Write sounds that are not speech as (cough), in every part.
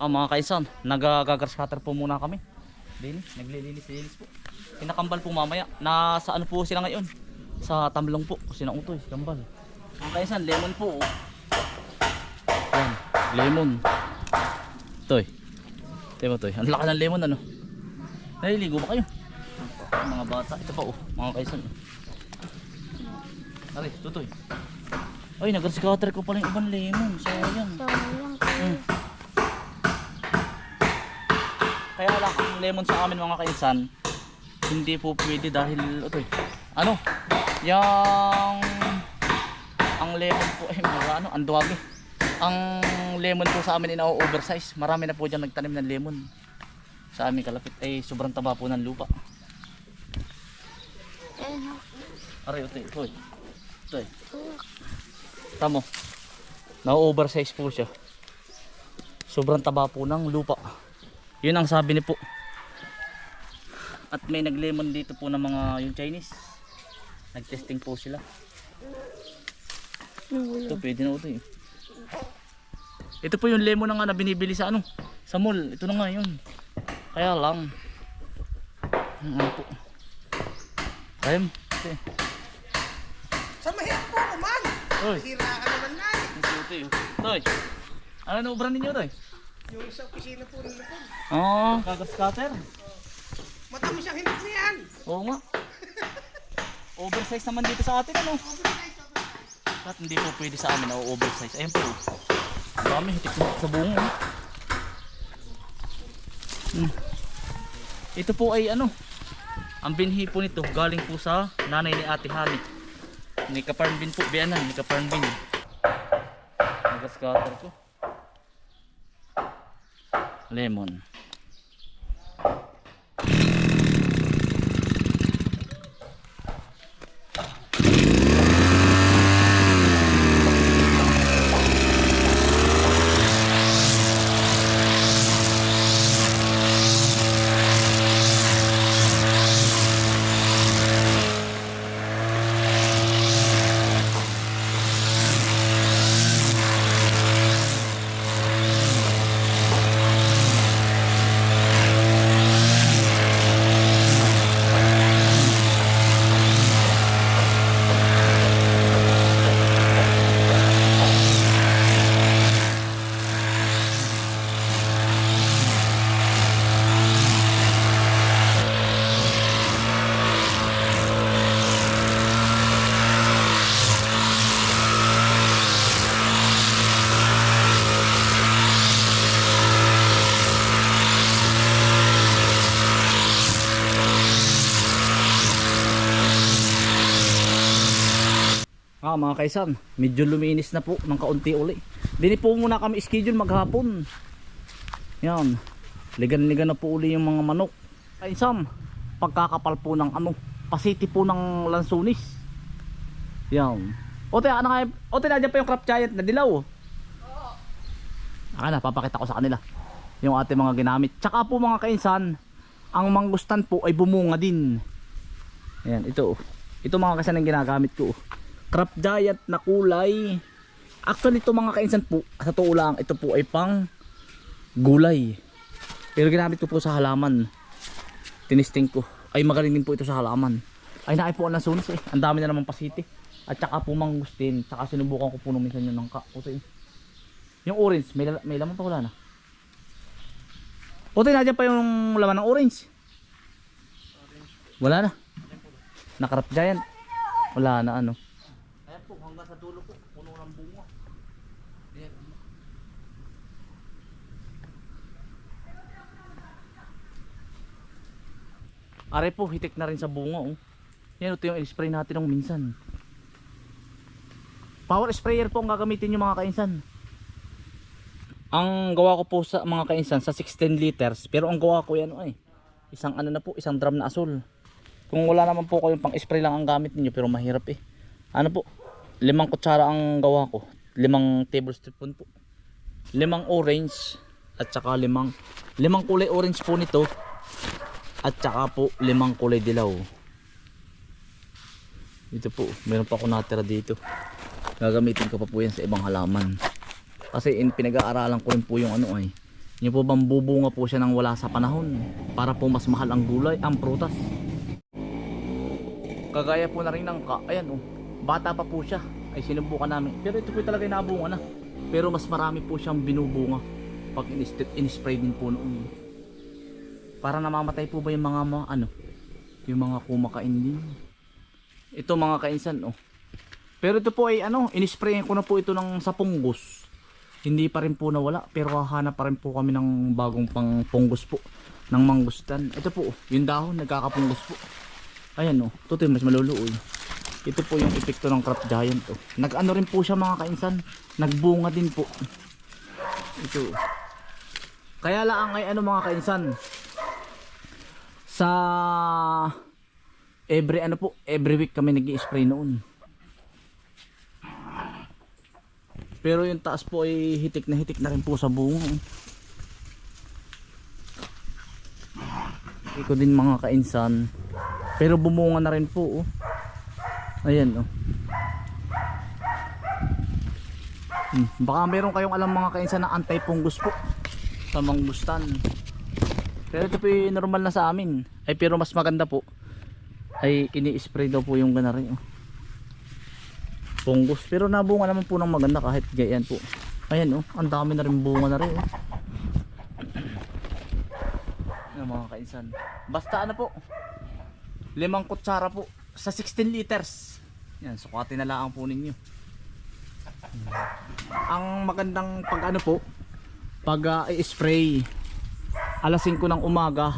Ah, mga kaisan, nagagagar scatter po muna kami. Din, naglilinis-linis po. Pinakambal po mamaya. Nasa ano po sila ngayon? Sa tamlong po. Kasi na utoy, kambal. Mga kaisan, lemon po. oh. Yan, lemon. Toy. Ito toy. Ang laki ng lemon ano. Naliligo ba kayo? Mga bata. Ito pa oh, mga kaisan. Ari, tutoy. Ay, nag-scatter ko pala yung ibang lemon. Sayang. Sayang po. Kaya lang ang lemon sa amin mga kainsan, hindi po pwede dahil ito Ano? Yang ang lemon po ay mga ano, ang duwagi. Ang lemon po sa amin ina oversize. Marami na po diyan nagtanim ng lemon. Sa amin kalapit ay sobrang taba po ng lupa. Aray, ito, ito. Ito. Tamo. Na-oversize po siya. Sobrang taba po ng lupa. Yun ang sabi ni po. At may naglemon dito po ng mga yung Chinese. Nagtesting po sila. Ito pwede na ito eh. Ito po yung lemon na nga na binibili sa ano, sa mall. Ito na nga yun. Kaya lang. Ano po. Kaya ito eh. Sa mahirap po naman. Oy. Hira ka naman na eh. Ang cute eh. Toy. Ano na ubran ninyo, Toy? Yung sa opisina po nila po. Oo, oh, kagas-cutter. Matamis ang hinog na yan. Oo nga. Oversize naman dito sa atin, ano? At hindi po pwede sa amin na oversize. Ayun po. Ang Dami, hitik na sa bungo. oh. Hmm. Ito po ay ano, ang binhi po nito galing po sa nanay ni Ate Hani. Ni Kaparn Bin po, biyanan, ni Kaparn Bin. Nagas-cutter ko. Lemon. Mga kaisan, medyo luminis na po ng kaunti uli. Dini po muna kami schedule maghapon. Yan. Ligan-ligan na po uli yung mga manok. Kaisan, pagkakapal po ng ano, pasiti po ng lansunis. Yan. Ote, ano nga, ote, nandiyan pa yung crop giant na dilaw. Oo. Na, papakita ko sa kanila. Yung ating mga ginamit. Tsaka po mga kainsan, ang mangustan po ay bumunga din. Ayan, ito. Ito mga kasan ang ginagamit ko. Crop giant na kulay. Actually ito mga kainsan po, sa totoo lang, ito po ay pang gulay. Pero ginamit ko po sa halaman. Tinisting ko. Ay magaling din po ito sa halaman. Ay naay po ang nasunos eh. Ang dami na naman pasiti. At saka po mangustin. Tsaka sinubukan ko po nung minsan yung nangka. Puti. Yung orange, may, may laman pa wala na. Puti na pa yung laman ng orange. Wala na. Nakarap giant. Wala na ano. Ayan po, hanggang sa dulo po, puno ng bunga. Ayan. Are po, hitik na rin sa bunga oh. Yan, ito yung spray natin ng minsan. Power sprayer po ang gagamitin yung mga kainsan. Ang gawa ko po sa mga kainsan sa 16 liters, pero ang gawa ko yan ay isang ano na po, isang drum na asul. Kung wala naman po kayong pang spray lang ang gamit niyo pero mahirap eh. Ano po? Limang kutsara ang gawa ko. Limang tablespoon po. Limang orange at saka limang limang kulay orange po nito at saka po limang kulay dilaw. Dito po, meron pa ako natira dito. Gagamitin ko pa po yan sa ibang halaman. Kasi in, pinag-aaralan ko rin po yung ano ay Yung po bang bubunga po siya nang wala sa panahon para po mas mahal ang gulay, ang prutas. Kagaya po na rin ng ka, ayan oh, bata pa po siya ay sinubukan namin. Pero ito po talaga yung nabunga na. Pero mas marami po siyang binubunga pag in- in-spray din po noon. Para namamatay po ba yung mga mga ano, yung mga kumakain din. Ito mga kainsan oh. Pero ito po ay ano, in-sprayan ko na po ito ng sa punggos. Hindi pa rin po nawala pero hahanap pa rin po kami ng bagong pang punggos po ng mangustan. Ito po, oh, yung dahon nagkakapunggos po. Ayan oh, ito mas maluluoy. Ito po yung epekto ng crop giant oh. Nag-ano rin po siya mga kainsan, nagbunga din po. Ito. Kaya lang ay ano mga kainsan sa every ano po, every week kami nag-i-spray noon. Pero yung taas po ay hitik na hitik na rin po sa bunga. Iko din mga kainsan. Pero bumunga na rin po. Oh. Ayan oh. Hmm. Baka meron kayong alam mga kainsan na anti-fungus po sa manggustan. Pero ito po yung normal na sa amin. Ay pero mas maganda po. Ay ini-spray daw po yung ganari. Oh. Fungus. Pero nabunga naman po ng maganda kahit ganyan po. Ayan oh. Ang dami na rin bunga na rin oh. Ayan, mga kainsan. Basta ano po limang kutsara po sa 16 liters. Yan sukatin na lang po ninyo. Ang magandang pag ano po pag uh, i-spray alas 5 ng umaga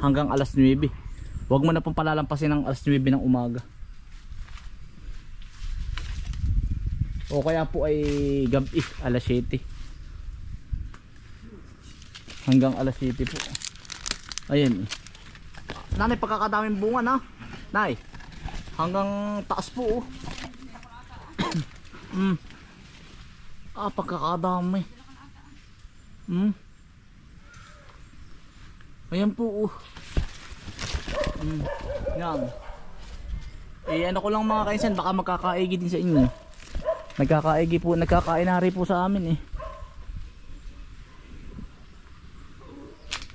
hanggang alas 9 huwag mo na pong palalampasin ng alas 9 ng umaga. O kaya po ay gabi alas 7 hanggang alas 7 po. Ayan. Nanay pagkakadaming bunga na. Nay hanggang taas po oh. (coughs) mm. ah pagkakadami. Mm. Ayan po oh. mm. yan eh ano ko lang mga kainsan baka magkakaigi din sa inyo Nagkakaigi po, nagkakainari po sa amin eh.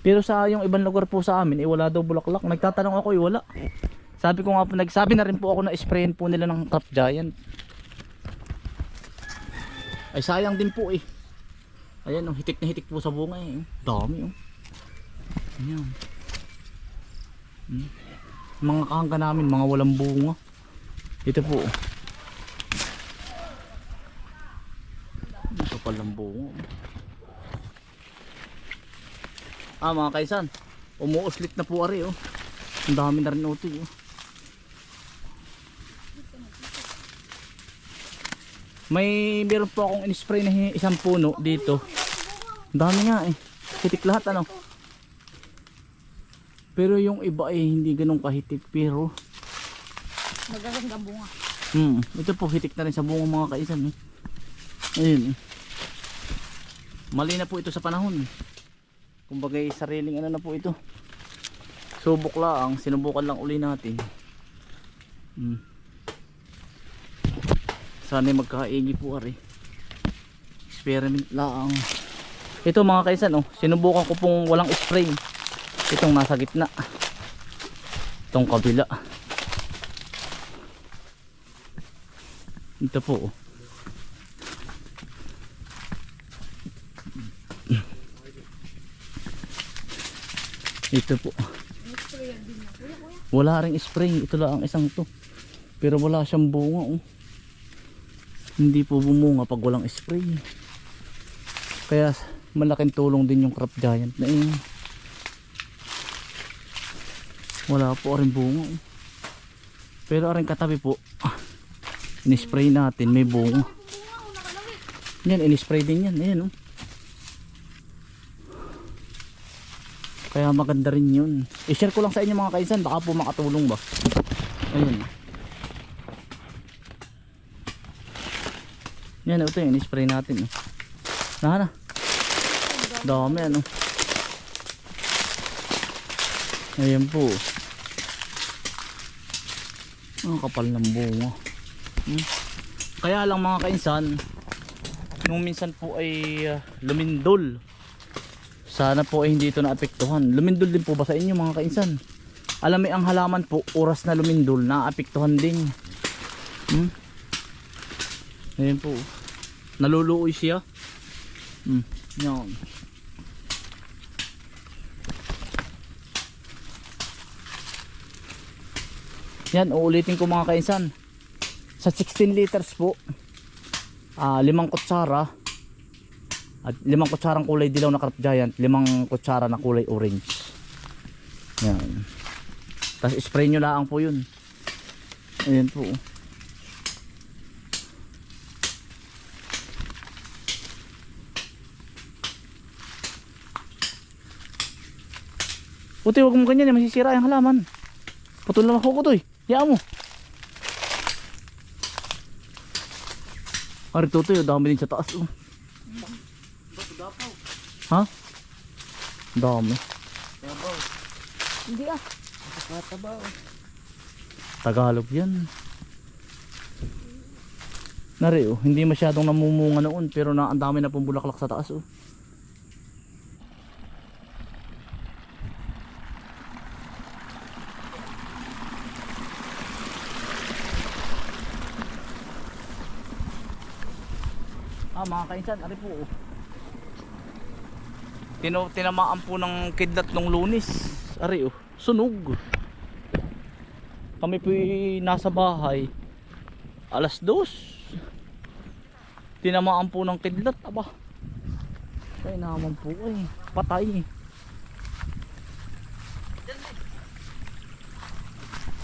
Pero sa yung ibang lugar po sa amin, eh wala daw bulaklak. Nagtatanong ako, eh wala. Sabi ko nga po, nagsabi na rin po ako na sprayin po nila ng top giant. Ay sayang din po eh. Ayan, oh, hitik na hitik po sa bunga eh. Dami oh. Ayan. Hmm. Mga kahangga namin, mga walang bunga. Ito po. Ito palang bunga. Ah mga kaisan, umuuslit na po ari oh. Ang dami na rin utoy oh. May meron po akong in-spray na isang puno dito. Ang dami nga eh. Hitik lahat ano. Pero yung iba ay hindi ganun kahitik pero Magaganda bunga. Hmm, ito po hitik na rin sa bunga mga kaisan. Eh. Ayun. eh. Mali na po ito sa panahon. Kumbaga sariling ano na po ito. Subok lang, sinubukan lang uli natin. Hmm. Sana magkaigi po ari. Experiment lang. Ito mga kaisan oh, sinubukan ko pong walang spray. Itong nasa gitna. Itong kabila. Ito po. oh. Ito po. Wala ring spray. Ito lang ang isang to. Pero wala siyang bunga. Oh. Hindi po bumunga pag walang spray. Kaya malaking tulong din yung crop giant na yun. Wala po rin bunga. oh. Pero aring katabi po. ah, (laughs) In-spray natin. May bunga. Yan, in-spray din yan. Ayan oh. Kaya maganda rin yun. I-share ko lang sa inyo mga kaisan. Baka po makatulong ba. Ayun. Yan, ito yung in-spray natin. Oh. Nahan na. Dami ano. Ayan po. Ang kapal ng bunga. Hmm. Kaya lang mga kainsan, nung minsan po ay uh, lumindol sa Sana po ay hindi ito naapektuhan. Lumindol din po ba sa inyo mga kainsan? Alam ang halaman po, oras na lumindol, naapektuhan din. Hmm? Ayan po. Naluluoy siya. Hmm. Yan. Yan, uulitin ko mga kainsan. Sa 16 liters po, ah limang kutsara, at limang kutsarang kulay dilaw na crop giant, limang kutsara na kulay orange. Yan. Tapos spray nyo lang po yun. Ayan po. Puti, wag mo ganyan, eh, masisira yung halaman. Putol na ako Hayaan mo. Ari to to, dami din sa taas oh. Ha? Dami. Hindi ah. Tagalog yan. Nari oh, hindi masyadong namumunga noon pero na ang dami na pong bulaklak sa taas oh. Ah mga kainsan, ari po oh. Tino, tinamaan po ng kidlat ng lunis. Ari oh, sunog. Kami po nasa bahay. Alas dos. Tinamaan po ng kidlat. Aba. Ay naman po ay. Patay.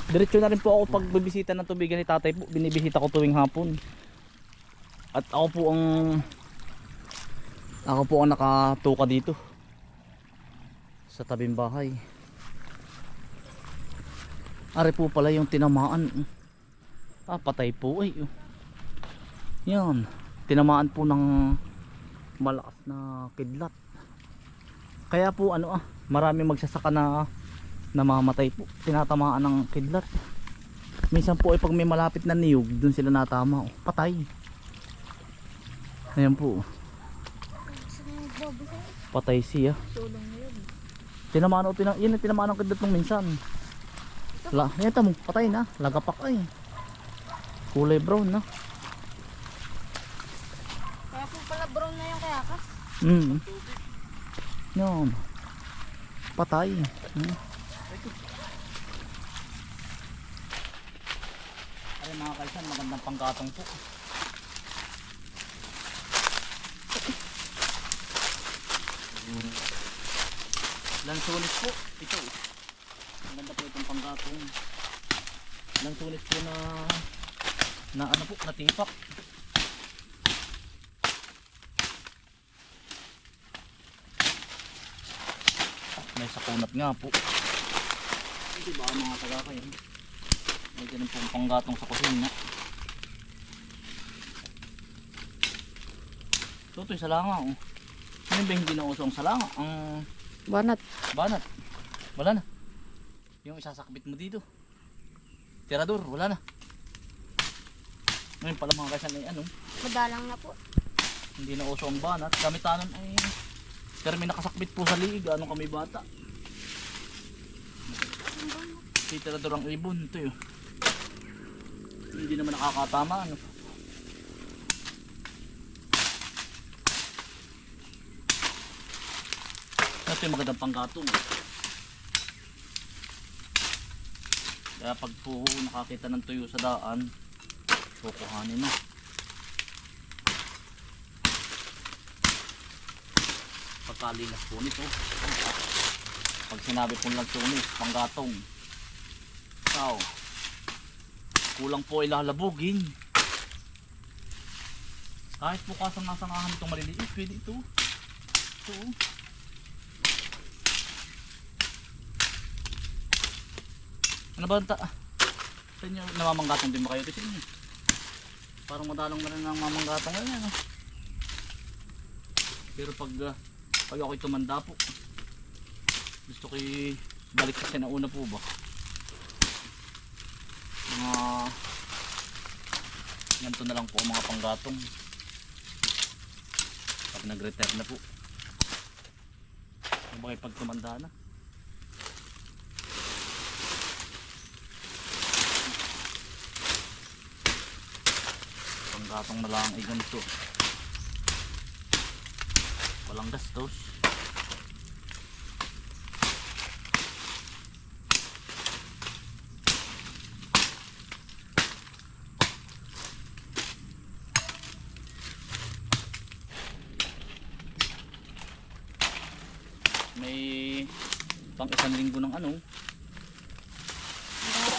Diretso na rin po ako pag bibisita ng tubigan ni tatay po. Binibisita ko tuwing hapon. At ako po ang ako po ang nakatuka dito sa tabing bahay. Ari po pala yung tinamaan. Ah, patay po ay. oh. Yan. Tinamaan po ng malakas na kidlat. Kaya po ano ah, marami magsasaka na namamatay po. Tinatamaan ng kidlat. Minsan po ay pag may malapit na niyog, dun sila natama. Oh. Patay. Ayan po. Patay siya. Tinamaan o tinang, yun ang tinamaan ng kidlat nung minsan. La, yan tamo, patay na. Lagapak ay. Kulay brown na. Kaya po pala brown na yung kayakas. Mm. Yan. Patay. Mm. Ay mga kaisan, magandang panggatong po. Lansunis po. Ito. Maganda po itong panggatong. Lansunis po na na ano po, natipak. May sakunat nga po. Hindi ba mga taga kayo? May ganun pong panggatong sa kusina. Tutoy salanga oh. Ano ba hindi na uso ang salanga? Ang Banat. banat. Wala na. Yung isasakbit mo dito. Tirador, wala na. Ngayon pala mga kasan ay ano, Madalang na po. hindi na uso ang banat. Gamitanon ay pero may nakasakbit po sa liig. Anong kami bata? Si tirador ang ibon. Ito yun. Hindi naman nakakatama. Ano? Ito yung magandang panggatong. Kaya pag po nakakita ng tuyo sa daan, kukuhanin na. Pagkalinas po nito. Pag sinabi po lang tunis, panggatong. Ikaw. Kulang po ay lalabugin. Kahit po kasang-asangahan itong maliliit, pwede ito. Ito. Ano ba ang ta... Sa inyo, namamanggatang din ba kayo? Kasi inyo. Parang madalang na rin ang mamanggatang ngayon. Ano? Pero pag, ah, pag ako'y tumanda po, gusto ko balik sa sinauna po ba? Mga... Ganito na lang po ang mga panggatong. Pag nag-retire na po. Sabagay pag tumanda na. Panggatong na lang ay ganito. Walang gastos. May pang isang linggo ng ano.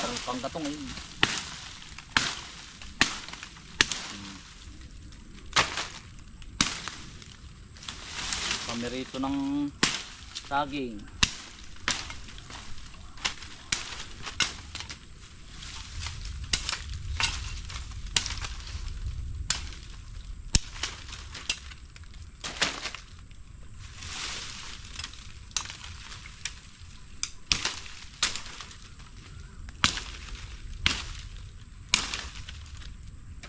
Pang panggatong ay. Pamerito ng saging.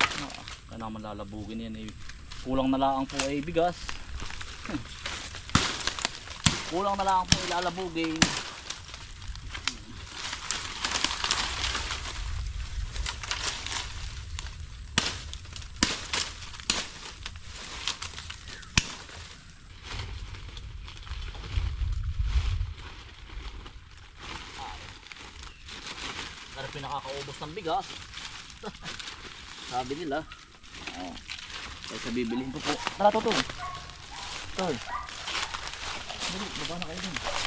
Ah, kaya naman lalabugin yan eh. Kulang na lang po ay bigas. (laughs) Kulang na lang po ilalabugin. Pero pinakakaubos ng bigas. (laughs) Sabi nila. Oh. Kaya sa bibilin ko po. Tara to to. Dali, baba na kayo dun.